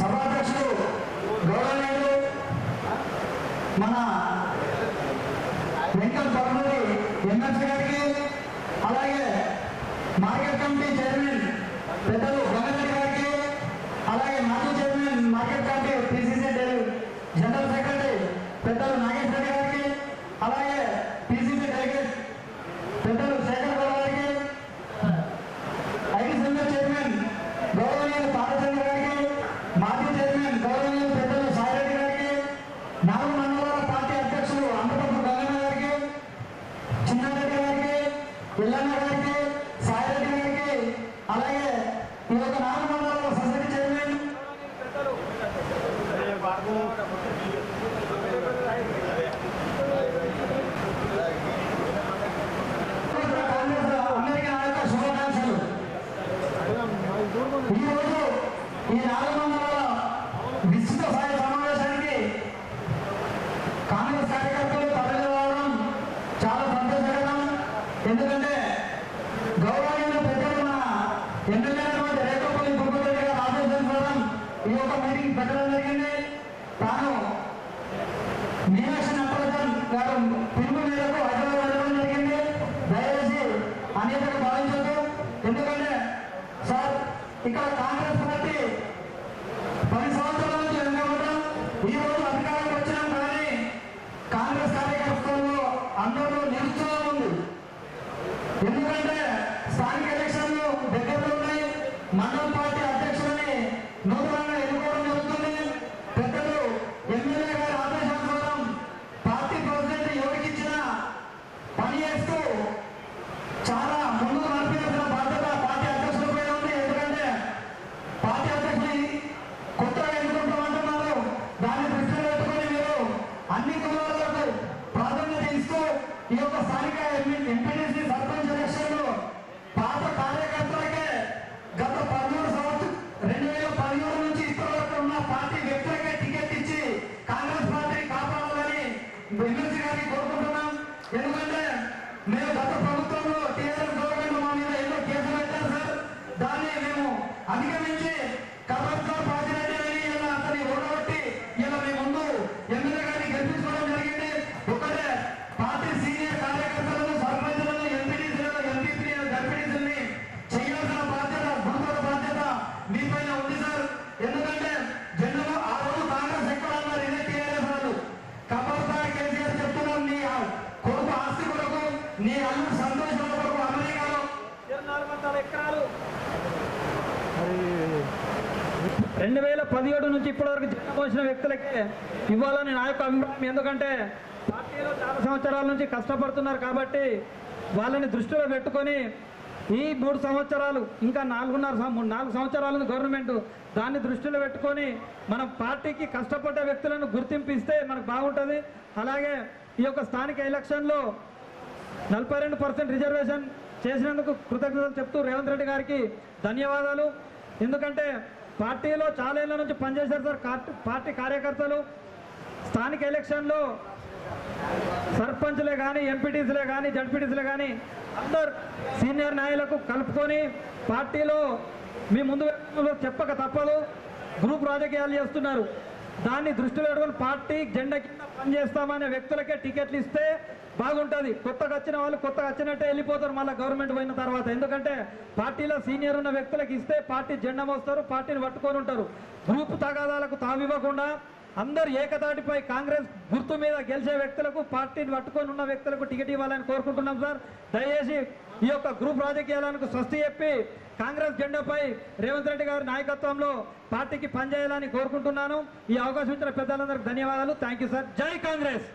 సభాధ్యక్షుడు గౌరవనీయులు మన వెంకట పరమూరి ఎమ్మెల్సీ గారికి అలాగే మార్కెట్ కమిటీ చైర్మన్ పెద్దలు గంగారెడ్డి గారికి అలాగే మాజీ chairman market committee PCC general secretary పెద్దలు నాగేశ్వర రెడ్డి గారికి అలాగే పిసిసి డైరెక్టర్ పెద్దలు శేఖర్ గౌడ్ గారికి ఐటీ సెంటర్ చైర్మన్ గౌరవనీయులు తారచంద్ర గారికి మాజీ చైర్మన్ గౌరవనీయులు పెద్దలు సాయిరెడ్డి గారికి నాలుగు మండలాల పార్టీ అధ్యక్షులు అమృతపు గంగన్న గారికి చిన్నారెడ్డి గారికి ఇల్లన్న గారికి సాయిరెడ్డి గారికి అలాగే ఈ యొక్క నాలుగు మండలాల సొసైటీ చైర్మన్ కాంగ్రెస్ అందరికీ నా యొక్క శుభాకాంక్షలు ఈరోజు ఈ నాలుగు మండలాల విస్తృత స్థాయి సమావేశానికి కాంగ్రెస్ కార్యకర్తలు తరలి రావడం చాలా సంతోషకరం. ఎందుకంటే గౌరవనీయులు పెద్దలు మన ఎమ్మెల్యే రేఖపల్లి గురుపతి గారు ఆదేశించడం ఈ యొక్క మీటింగ్ పెట్టడం జరిగింది. తాను మీనాక్షి నటరాజన్ గారు పిలుపు మేరకు హైదరాబాద్ వెళ్ళడం జరిగింది దయచేసి అనేకలు భావించదు ఎందుకంటే సార్ ఇక్కడ కాంగ్రెస్ పార్టీ పది సంవత్సరాల నుంచి వెనుకబడ్డాం ఈ రోజు అధికారంలోకి వచ్చినాం కానీ కాంగ్రెస్ కార్యకర్తల్లో అందరూ నిరుత్సాహం ఉంది. ఎందుకంటే స్థానిక ఎలక్షన్లు దగ్గరలో ఉన్నాయి. మండల పార్టీ అధ్యక్షుడిని నూతనంగా ఈ యొక్క స్థానిక ఎంపీటీసీ సర్పంచ్ ఎలక్షన్లు పాత కార్యకర్తలకే గత పదమూడు సంవత్సరం రెండు వేల పదిహేడు నుంచి ఇప్పటివరకు ఉన్న పార్టీ వ్యక్తులకే టికెట్ ఇచ్చి కాంగ్రెస్ పార్టీని కాపాడాలని ఎమ్మెల్సీ గారిని కోరుకుంటున్నాం. ఎందుకంటే కొరకు నీ అల్లుడు సంతోషం కొరకు అమెరికాలో రెండు వేల పదిహేడు నుంచి ఇప్పటివరకు జన్మ పోసిన వ్యక్తులకే ఇవ్వాలని నా యొక్క అభిప్రాయం. ఎందుకంటే పార్టీలో చాలా సంవత్సరాల నుంచి కష్టపడుతున్నారు కాబట్టి వాళ్ళని దృష్టిలో పెట్టుకొని ఈ మూడు సంవత్సరాలు ఇంకా నాలుగున్నర నాలుగు సంవత్సరాల గవర్నమెంట్ దాన్ని దృష్టిలో పెట్టుకొని మనం పార్టీకి కష్టపడ్డ వ్యక్తులను గుర్తింపు ఇస్తే మనకు బాగుంటుంది. అలాగే ఈ యొక్క స్థానిక ఎలక్షన్లో నలభై రెండు పర్సెంట్ రిజర్వేషన్ చేసినందుకు కృతజ్ఞతలు చెప్తూ రేవంత్ రెడ్డి గారికి ధన్యవాదాలు. ఎందుకంటే పార్టీలో చాలా ఏళ్ళ నుంచి పనిచేశారు సార్ పార్టీ కార్యకర్తలు. స్థానిక ఎలక్షన్లో సర్పంచ్లే కానీ ఎంపీటీసీలే కానీ జడ్పీటీసీలే కానీ అందరు సీనియర్ నాయకులకు కలుపుకొని పార్టీలో మీ ముందు చెప్పక తప్పదు. గ్రూప్ రాజకీయాలు చేస్తున్నారు. దాన్ని దృష్టిలో పెట్టుకుని పార్టీ జెండా కింద పనిచేస్తామనే వ్యక్తులకే టికెట్లు ఇస్తే బాగుంటుంది. కొత్తగా వచ్చిన వాళ్ళు కొత్తగా వచ్చినట్టే వెళ్ళిపోతారు మళ్ళీ గవర్నమెంట్ పోయిన తర్వాత. ఎందుకంటే పార్టీలో సీనియర్ ఉన్న వ్యక్తులకు ఇస్తే పార్టీ జెండా మోస్తారు పార్టీని పట్టుకొని ఉంటారు. గ్రూప్ తగాదాలకు తావివ్వకుండా అందరు ఏకతాటిపై కాంగ్రెస్ గుర్తు మీద గెలిచే వ్యక్తులకు పార్టీని పట్టుకొని ఉన్న వ్యక్తులకు టికెట్ ఇవ్వాలని కోరుకుంటున్నాం సార్. దయచేసి ఈ యొక్క గ్రూప్ రాజకీయాలకు స్వస్తి చెప్పి కాంగ్రెస్ జెండాపై రేవంత్ రెడ్డి గారి నాయకత్వంలో పార్టీకి పనిచేయాలని కోరుకుంటున్నాను. ఈ అవకాశం ఇచ్చిన పెద్దలందరికీ ధన్యవాదాలు. Thank you sir. జై కాంగ్రెస్!